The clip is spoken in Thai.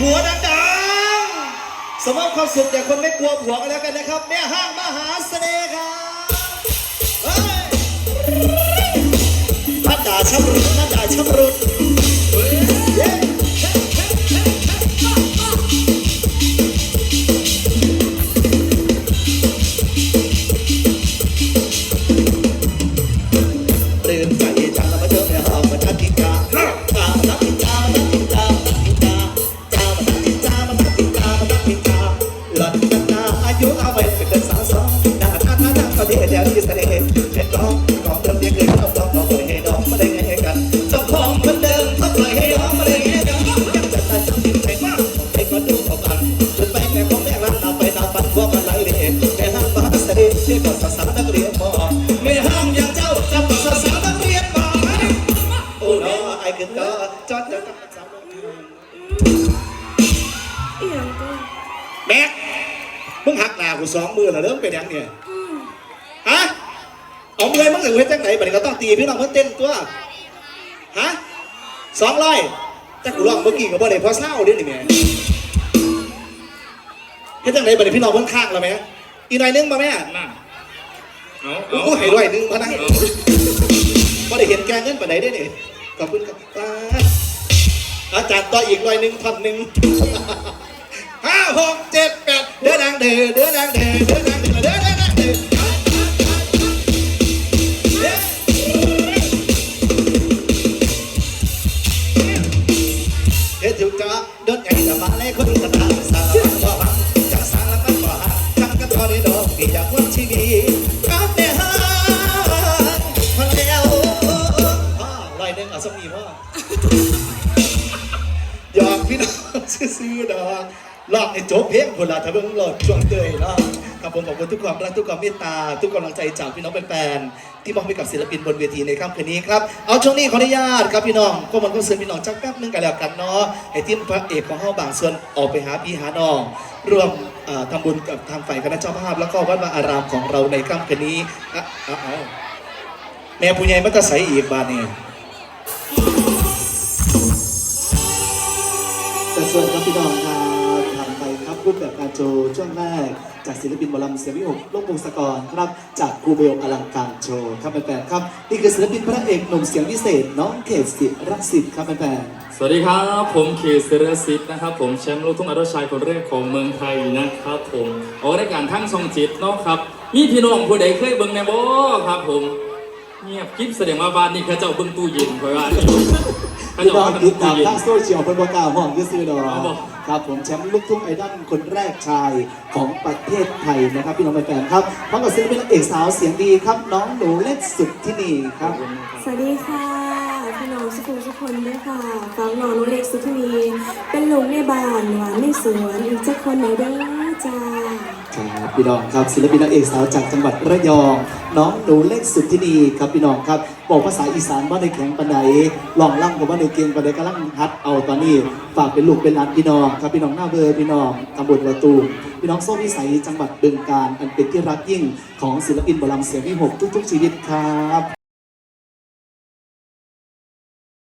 ผัวดังๆสมมติความสุขอย่าคนไม่กลัวผัวกันแล้วกันนะครับแม่ห้างมหาเสน่ห์ครับพัดด่าช้ำรุนพัดด่าช้ำรุน อีหยังก็แม็กมึงหักหน้ากูสองมือแล้วเริ่มเป็นยังเนี่ยฮะเอาเมื่อยมึงถึงเฮ็ดจังไหนบัดนี้ก็ต้องตีพี่น้องเพิ่นเต้นตัวฮะสองร้อยแต่กูร้องเมื่อกี้ก็บ่ได้เพราะเศร้าเด้นี่แม่เฮ็ดจังไหนบัดนี้พี่น้องเพิ่นข้างแล้วแม่อีกหน่อยนึงมาแม่นั่นเอากูเอาให้ด้วยนึงมานั่งบ่ได้เห็นแกเงินปานใดเด้นี่ขอบคุณครับป้าอาจารย์ต่ออีกหน่อยนึงพันหนึ่ง ห้าหกเจ็ดแปดเดือดังเดือเดือดังเดือเดือดังเดือเดือดังเดือเฮ็ดอยู่จ้าเดินใหญ่จะมาเลยคนตะตาสาวบ่หังจะสางแล้วมันบ่หังจังกันทอด้ดอกที่อยากวันชีวิตกับแม่ฮังพันแล้วพ่อลอยหนึงเอาสมีพ่อหยอกพี่น้องซื้อๆดอก ลองให้โจ๊บเพลงคนละถ้าเบิ่งหลอดช่วงเตยเนาะครับผมขอบคุณทุกความรักทุกความเมตตา ทุกกำลังใจจากพี่น้องแฟนๆที่มอบให้กับศิลปินบนเวทีในค่ำคืนนี้ครับเอาช่วงนี้ขออนุญาตครับพี่น้องก็มันก็เสือพี่น้องจักแป๊บนึงกันแล้วกันเนาะให้ทีมพระเอกของเฮาบางส่วนออกไปหาพี่หาน้องร่วมทำบุญกับทางฝ่ายคณะเจ้าภาพ แล้วก็วัดวาอารามของเราในค่ำคืนนี้แม่ผู้ใหญ่มัตตะใสอีกบานนี่แต่ส่วนครับพี่น้องครับ รูปแบบการโชว์ช่วงแรก จากศิลปินหมอลำเสียงวิหกโลกวงศกรครับจากครูเบลอลังการโชว์ครับแฟนๆครับนี่คือศิลปินพระเอกหนุ่มเสียงพิเศษ น้องเขตศิรักสิทธิ์ครับแฟนสวัสดีครับ ผมเคเซเรซิตนะครับ ผมแชมป์ลูกทุ่งอัลชายคนแรกของเมืองไทยนะครับ ผมออกรายการทั้งช่องจิตเนาะครับ มีพี่น้องผู้ใดเคยเบิ่งในบ่ครับผม เงียบกิ๊บแสดงว่าบ้านนี้เขาเจ้าเบิ่งตู้เย็นเพราะว่าๆเขาพี่เจ้าน้องเบิ่งติดตู้ตามเย็น ทางโซเชียลเพิ่นบอกกล่าวห้องยืซื้อดอกเอาบ่ครับผมแชมป์ลูกทุ่งไอดอลคนแรกชายของประเทศไทยนะครับ พี่น้องแฟนๆครับพร้อมกับศิลปินนางเอกสาวเสียงดีครับ น้องหนูเล็กสุดที่นี่ครับ สวัสดีค่ะ พี่น้องสุขุมสุคนด้วยค่ะฟังน้องนุเล็กสุทมีเป็นลุงในบ้านหวานในสวนอีกจะคนไหนเด้อ ใช่ครับพี่น้องครับศิลปินนางเอกสาวจากจังหวัดระยอง น้องหนูเล็กสุดที่ดีครับพี่น้องครับบอกภาษาอีสานว่าในแข็งปันไดลองล่ำกับว่าในเก่งปันไดกำลังฮัดเอาตอนนี้ฝากเป็นลูกเป็นหลานพี่น้องครับพี่น้องหน้าเบอร์พี่น้องตำบลประตูพี่น้องโซ่วิสัยจังหวัดบึงการอันเป็นที่รักยิ่งของศิลปินบอลำเสียงที่หกทุกๆชีวิตครับ